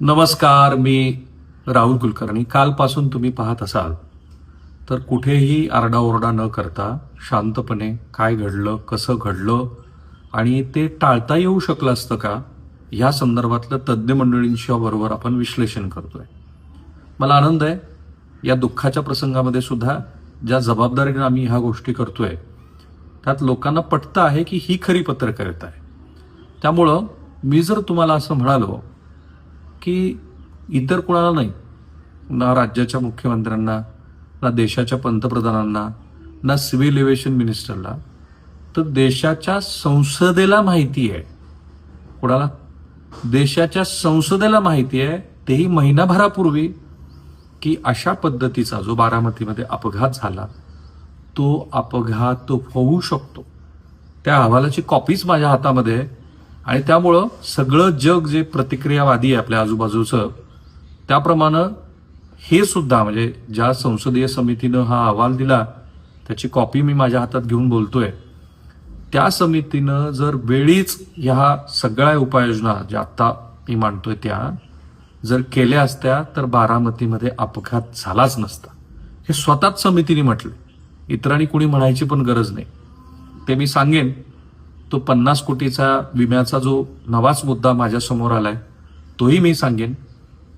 नमस्कार मी राहुल कुलकर्णी. कालपासून तुम्ही पाहत असाल तर कुठेही आरडाओरडा न करता शांतपणे काय घडलं कसं घडलं आणि ते टाळता येऊ शकलं असतं का ह्या संदर्भातलं तज्ज्ञ मंडळींच्या बरोबर आपण विश्लेषण करतोय. मला आनंद आहे या दुःखाच्या प्रसंगामध्ये सुद्धा ज्या जबाबदारीनं आम्ही ह्या गोष्टी करतोय त्यात लोकांना पटतं आहे की ही खरी पत्रकारिता आहे. त्यामुळं मी जर तुम्हाला असं म्हणालो की इतर कुणाला नाही. ना राज्याच्या मुख्यमंत्र्यांना ना देशाच्या पंतप्रधानांना ना सिव्हिल एव्हिएशन मिनिस्टरला. तर देशाच्या संसदेला माहिती आहे. कुणाला? देशाच्या संसदेला माहिती आहे. तेही महिनाभरापूर्वी की अशा पद्धतीचा जो बारामतीमध्ये अपघात झाला तो अपघात होऊ शकतो. त्या अहवालाची कॉपीच माझ्या हातामध्ये आहे. आणि त्यामुळं सगळं जग जे प्रतिक्रियावादी आहे आपल्या आजूबाजूचं त्याप्रमाणे हे सुद्धा म्हणजे ज्या संसदीय समितीनं हा अहवाल दिला त्याची कॉपी मी माझ्या हातात घेऊन बोलतोय. त्या समितीनं जर वेळीच ह्या सगळ्या उपाययोजना ज्या आत्ता मी मांडतोय त्या जर केल्या असत्या तर बारामतीमध्ये अपघात झालाच नसता. हे स्वतःच समितीने म्हटलं इतरांनी कुणी म्हणायची पण गरज नाही. ते मी सांगेन. तो पन्नास कोटीचा विम्याचा जो नवाच मुद्दा माझ्यासमोर आलाय तोही मी सांगेन.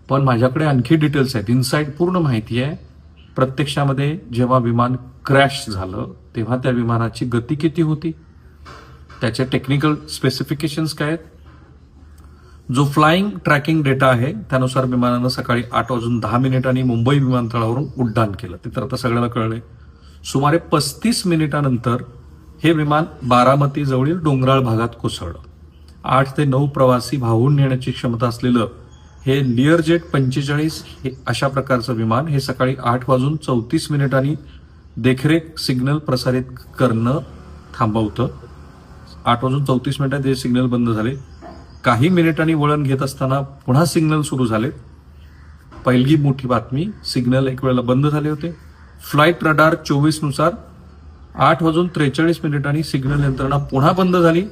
पण माझ्याकडे आणखी डिटेल्स आहेत. इनसाईड पूर्ण माहिती आहे. प्रत्यक्षामध्ये जेव्हा विमान क्रॅश झालं तेव्हा त्या विमानाची गती किती होती? त्याचे टेक्निकल स्पेसिफिकेशन्स काय आहेत? जो फ्लाइंग ट्रॅकिंग डेटा आहे त्यानुसार विमानानं सकाळी आठ वाजून दहा मिनिटांनी मुंबई विमानतळावरून उड्डाण केलं. ते तर आता सगळ्याला कळले सुमारे पस्तीस मिनिटानंतर हे विमान बारामतीजवळील डोंगराळ भागात कोसळलं. आठ ते नऊ प्रवासी वाहून नेण्याची क्षमता असलेलं हे लिअरजेट पंचेचाळीस हे अशा प्रकारचं विमान हे सकाळी आठ वाजून चौतीस मिनिटांनी देखरेख सिग्नल प्रसारित करणं थांबवतं. आठ वाजून चौतीस मिनिटात हे सिग्नल बंद झाले. काही मिनिटांनी वळण घेत असताना पुन्हा सिग्नल सुरू झाले. पहिली मोठी बातमी सिग्नल एक वेळेला बंद झाले होते. फ्लाईट रडार चोवीसनुसार आठ वाजून त्रेचाळीस मिनिटांनी सिग्नल यंत्रणा पुन्हा बंद झाली.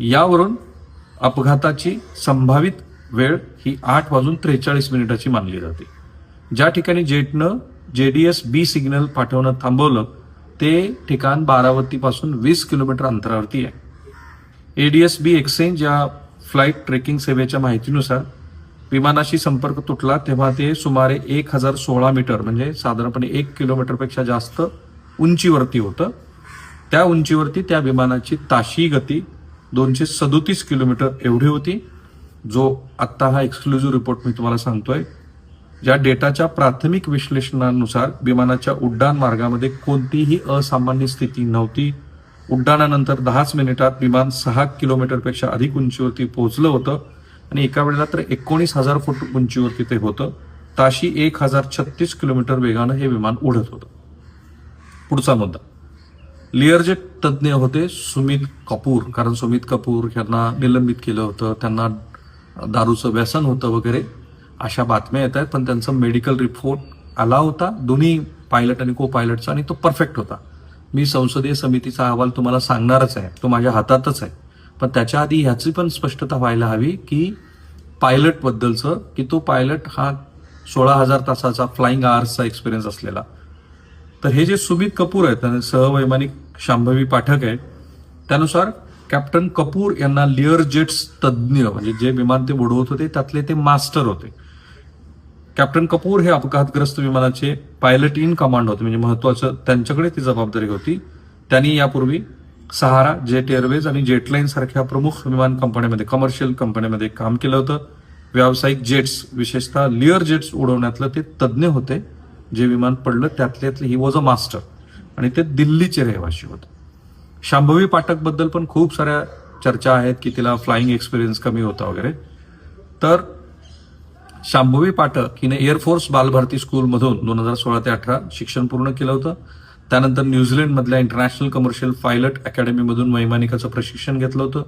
यावरून अपघाताची संभावित वेळ ही आठ वाजून त्रेचाळीस मिनिटाची मानली जाते. ज्या ठिकाणी जेटनं एस बी सिग्नल पाठवणं थांबवलं ते ठिकाण बारावतीपासून वीस किलोमीटर अंतरावरती आहे. एडीएस बी एक्सचेंज या फ्लाईट ट्रेकिंग सेवेच्या माहितीनुसार विमानाशी संपर्क तुटला तेव्हा ते सुमारे एक हजार सोळा मीटर म्हणजे साधारणपणे एक किलोमीटरपेक्षा जास्त उंचीवरती होतं. त्या उंचीवरती त्या विमानाची ताशी गती दोनशे सदोतीस किलोमीटर एवढी होती. जो आत्ता हा एक्सक्लुझिव्ह रिपोर्ट मी तुम्हाला सांगतोय. ज्या डेटाच्या प्राथमिक विश्लेषणानुसार विमानाच्या उड्डाण मार्गामध्ये कोणतीही असामान्य स्थिती नव्हती. उड्डाणानंतर दहाच मिनिटात विमान सहा किलोमीटरपेक्षा अधिक उंचीवरती पोहोचलं होतं आणि एका वेळेला तर एकोणीस हजार फूट उंचीवरती ते होतं. ताशी एक हजार छत्तीस किलोमीटर वेगानं हे विमान उडत होतं. पुढचा मुद्दा. लिअरजेट तज्ज्ञ होते सुमित कपूर कारण सुमित कपूर यांना निलंबित केलं होतं त्यांना दारूचं व्यसन होतं वगैरे अशा बातम्या येत आहेत पण त्यांचा मेडिकल रिपोर्ट आला होता. दोन्ही पायलट आणि को पायलटचा आणि तो परफेक्ट होता. मी संसदीय समितीचा अहवाल तुम्हाला सांगणारच आहे. तो माझ्या हातातच आहे. पण त्याच्या आधी ह्याची पण स्पष्टता व्हायला हवी की पायलट बद्दलचं की तो पायलट हा सोळा हजार तासाचा फ्लाइंग आवर्सचा एक्सपिरियन्स असलेला. तर हे जे सुमित कपूर आहेत सहवैमानिक शांभवी पाठक आहेत त्यानुसार कॅप्टन कपूर यांना लिअर जेट्स तज्ज्ञ म्हणजे जे विमान ते उडवत होते त्यातले ते मास्टर होते. कॅप्टन कपूर हे अपघातग्रस्त विमानाचे पायलट इन कमांड होते म्हणजे महत्वाचं त्यांच्याकडे ती जबाबदारी होती. त्यांनी यापूर्वी सहारा जेट एअरवेज आणि जेटलाईन सारख्या प्रमुख विमान कंपन्यांमध्ये कमर्शियल कंपन्यांमध्ये काम केलं होतं. व्यावसायिक जेट्स विशेषतः लिअर जेट्स उडवण्यातलं ते तज्ज्ञ होते. जे विमान पडलं त्यातल्यातलं ही वॉज अ मास्टर आणि ते दिल्लीचे रहिवासी होते. शांभवी पाठकबद्दल पण खूप साऱ्या चर्चा आहेत की तिला फ्लाईंग एक्सपिरियन्स कमी होता वगैरे. तर शांभवी पाठक हिने एअरफोर्स बालभारती स्कूलमधून दोन हजार सोळा ते अठरा शिक्षण पूर्ण केलं होतं. त्यानंतर न्यूझीलंडमधल्या इंटरनॅशनल कमर्शियल पायलट अकॅडमीमधून वैमानिकाचं प्रशिक्षण घेतलं होतं.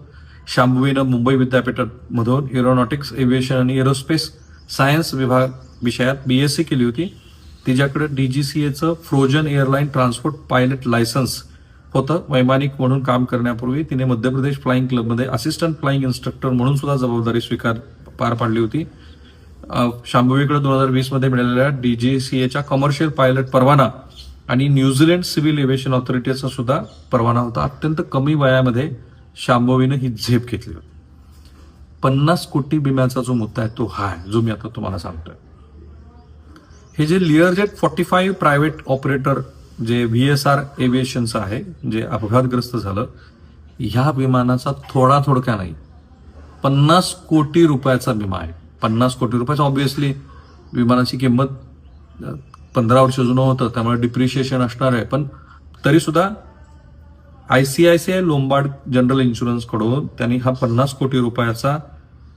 शांभवीनं मुंबई विद्यापीठामधून एरोनॉटिक्स एव्हिएशन आणि एरोस्पेस सायन्स विभाग विषयात बी एस सी केली होती. तिच्याकडे डीजीसीएचं frozen airline transport pilot licence होतं. वैमानिक म्हणून काम करण्यापूर्वी तिने मध्य प्रदेश फ्लाईंग क्लबमध्ये असिस्टंट फ्लाईंग इन्स्ट्रक्टर म्हणून सुद्धा जबाबदारी स्वीकार पार पाडली होती. शांभवीकडे दोन हजार वीसमध्ये मिळालेल्या डीजीसीएच्या कमर्शियल पायलट परवाना आणि न्यूझीलंड सिव्हिल एव्हिएशन ऑथॉरिटीचा सुद्धा परवाना होता. अत्यंत कमी वयामध्ये शांभवीनं ही झेप घेतली होती. पन्नास कोटी विम्याचा जो मुद्दा आहे तो हा आहे जो मी आता तुम्हाला सांगतोय. हे जे Learjet forty five private operator जे व्ही एस आर एव्हिएशनचं आहे जे अपघातग्रस्त झालं ह्या विमानाचा थोडा थोडक्या नाही. पन्नास कोटी रुपयाचा विमा आहे. पन्नास कोटी रुपयाचा ऑब्विसली विमानाची किंमत पंधरा वर्ष जुनं होतं त्यामुळे डिप्रिशिएशन असणार आहे. पण तरीसुद्धा I C I C I Lombard general इन्शुरन्सकडून त्यांनी हा पन्नास कोटी रुपयाचा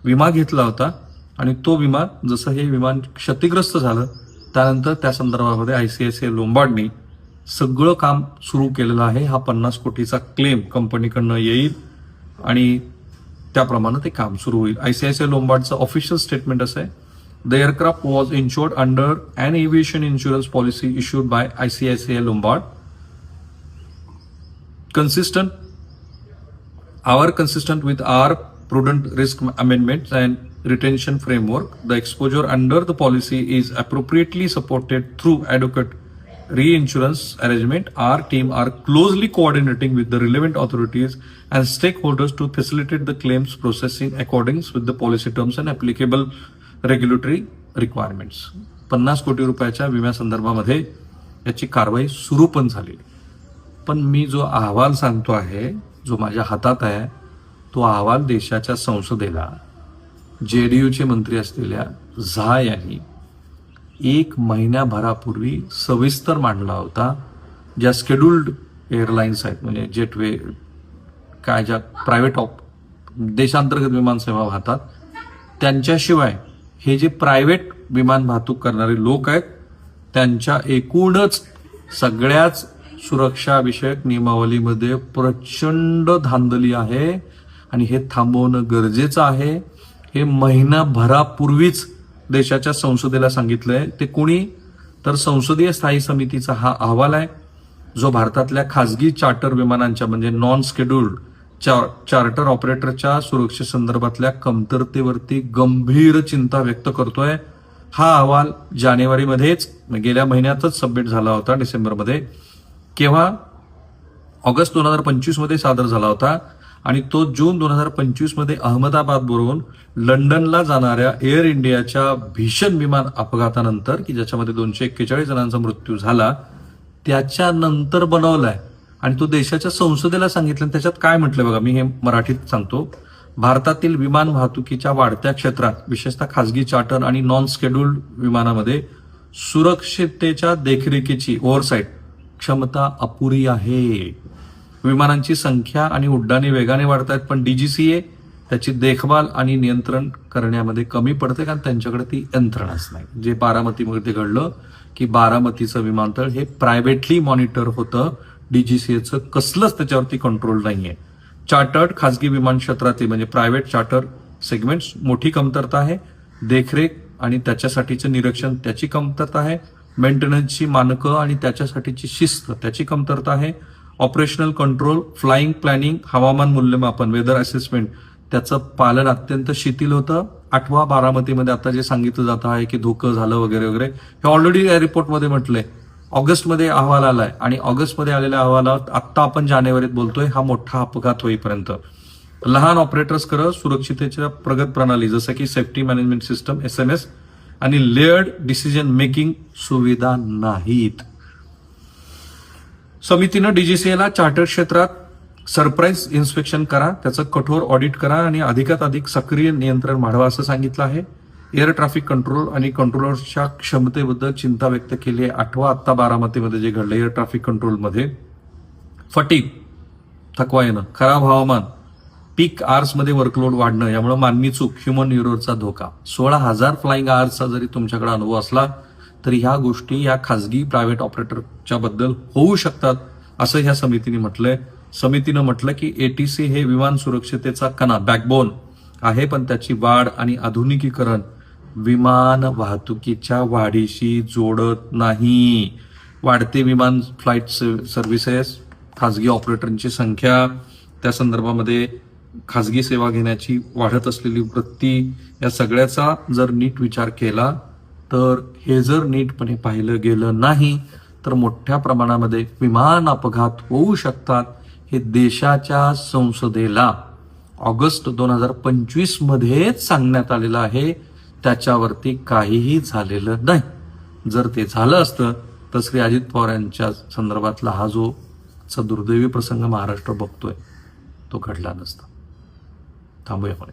विमा घेतला होता. आणि तो विमा जसं हे विमान क्षतिग्रस्त झालं त्यानंतर त्या संदर्भामध्ये I C I C I लोंबार्डनी सगळं काम सुरू केलेलं आहे. हा पन्नास कोटीचा क्लेम कंपनीकडनं येईल आणि त्याप्रमाणे ते काम सुरू होईल. आय सी एस ए लोंबार्डचं ऑफिशियल स्टेटमेंट असं आहे. The aircraft was insured under and aviation insurance policy issued by I C I C I Lombard consistent our consistent with our prudent risk amendments and retention framework the exposure under the policy is appropriately supported through adequate reinsurance arrangement our team are closely coordinating with the relevant authorities and stakeholders to facilitate the claims processing accordance with the policy terms and applicable regulatory requirements पन्नास कोटी रुपयाच्या विम्यासंदर्भामध्ये याची कारवाई सुरू पण झाली पण मी जो अहवाल सांगतो आहे जो माझ्या हातात आहे तो अहवाल देशाच्या संसदेला जे डी यूचे मंत्री असलेल्या झा यांनी एक महिन्याभरापूर्वी सविस्तर मांडला होता ज्या स्केड्युल्ड एअरलाईन्स आहेत म्हणजे जेटवे काय ज्या प्रायव्हेट ऑप देशांतर्गत विमानसेवा वाहतात त्यांच्याशिवाय हे जे प्रायव्हेट विमान वाहतूक करणारे लोक आहेत त्यांच्या एकूणच सगळ्याच सुरक्षाविषयक नियमावलीमध्ये प्रचंड धांदली आहे आणि हे थांबवणं गरजेचं आहे. हे महिनाभरापूर्वीच देशाच्या संसदेला सांगितलंय. ते कोणी? तर संसदीय स्थायी समितीचा हा अहवाल आहे जो भारतातल्या खासगी चार्टर विमानांच्या म्हणजे नॉन स्केड्युल्ड चार्टर ऑपरेटरच्या सुरक्षेसंदर्भातल्या कमतरतेवरती गंभीर चिंता व्यक्त करतोय. हा अहवाल जानेवारीमध्येच म्हणजे गेल्या महिन्यातच सबमिट झाला होता डिसेंबरमध्ये. केव्हा? ऑगस्ट दोन हजार पंचवीसमध्ये सादर झाला होता. आणि तो जून दोन हजार पंचवीसमध्ये अहमदाबादवरून अहमदाबाद वरून लंडनला जाणाऱ्या एअर इंडियाच्या भीषण विमान अपघातानंतर की ज्याच्यामध्ये दोनशे एक्केचाळीस जणांचा मृत्यू झाला त्याच्यानंतर बनवलाय. आणि तो देशाच्या संसदेला सांगितलं आणि त्याच्यात काय म्हटलं बघा मी हे मराठीत सांगतो. भारतातील विमान वाहतुकीच्या वाढत्या क्षेत्रात विशेषतः खासगी चार्टर आणि नॉन स्केड्युल्ड विमानामध्ये सुरक्षिततेच्या देखरेखीची ओव्हरसाईट क्षमता अपुरी आहे. विमानांची संख्या आणि उड्डाणे वेगाने वाढत आहेत पण डीजीसीए त्याची देखभाल आणि नियंत्रण करण्यामध्ये कमी पडते कारण त्यांच्याकडे ती यंत्रणाच नाही. जे बारामतीमध्ये घडलं की बारामतीचं विमानतळ हे प्रायव्हेटली मॉनिटर होतं. डीजीसीएचं कसलंच त्याच्यावरती कंट्रोल नाहीये. चार्टर्ड खाजगी विमान क्षेत्रातील म्हणजे प्रायव्हेट चार्टर सेगमेंट्स मोठी कमतरता आहे. देखरेख आणि त्याच्यासाठीचं निरीक्षण त्याची कमतरता आहे. मेंटेनन्सची मानकं आणि त्याच्यासाठीची शिस्त त्याची कमतरता आहे. ऑपरेशनल कंट्रोल फ्लाइंग प्लॅनिंग हवामान मूल्यमापन वेदर असेसमेंट त्याचं पालन अत्यंत शिथिल होतं. आठवा बारामतीमध्ये आता जे सांगितलं जात आहे की धोकं झालं वगैरे वगैरे हे ऑलरेडी या रिपोर्टमध्ये म्हटलंय. ऑगस्टमध्ये अहवाल आलाय आणि ऑगस्टमध्ये आलेल्या अहवालात आत्ता आपण जानेवारीत बोलतोय हा मोठा अपघात होईपर्यंत. लहान ऑपरेटर्स खरं सुरक्षितेच्या प्रगत प्रणाली जसं की safety management system S M S आणि लेअर्ड डिसिजन मेकिंग सुविधा नाहीत. समितीनं डीजीसीएला चार्टर क्षेत्रात सरप्राईज इन्स्पेक्शन करा त्याचं कठोर ऑडिट करा आणि अधिकात अधिक सक्रिय नियंत्रण वाढवा असं सांगितलं आहे. एअर ट्रॅफिक कंट्रोल आणि कंट्रोलर्सच्या क्षमतेबद्दल चिंता व्यक्त केली आहे. आठवा आत्ता बारामतीमध्ये जे घडलं एअर ट्रॅफिक कंट्रोलमध्ये. फटीक थकवा येणं खराब हवामान पीक आर्समध्ये वर्कलोड वाढणं यामुळे मानवी चूक ह्युमन युरोरचा धोका. सोळा हजार फ्लाईंग आर्सचा जरी तुमच्याकडे अनुभव असला तर ह्या गोष्टी या खाजगी प्रायव्हेट ऑपरेटरच्या बद्दल होऊ शकतात असं ह्या समितीने म्हटलंय. समितीनं म्हटलं की एटीसी हे विमान सुरक्षितेचा कणा बॅकबोन आहे पण त्याची वाढ आणि आधुनिकीकरण विमान वाहतुकीच्या वाढीशी जोडत नाही. वाढते विमान फ्लाईट सर्व्हिसेस खाजगी ऑपरेटरची संख्या त्या संदर्भामध्ये खाजगी सेवा घेण्याची वाढत असलेली वृत्ती या सगळ्याचा जर नीट विचार केला तर हे जर नीटपणे पाहिलं गेलं नाही तर मोठ्या प्रमाणामध्ये विमान अपघात होऊ शकतात हे देशाच्या संसदेला ऑगस्ट दोन हजार पंचवीसमध्येच सांगण्यात आलेलं आहे. त्याच्यावरती काहीही झालेलं नाही. जर ते झालं असतं तर श्री अजित पवार यांच्या संदर्भातला हा जो चा दुर्दैवी प्रसंग महाराष्ट्र बघतोय तो घडला नसता. थांबूया आपण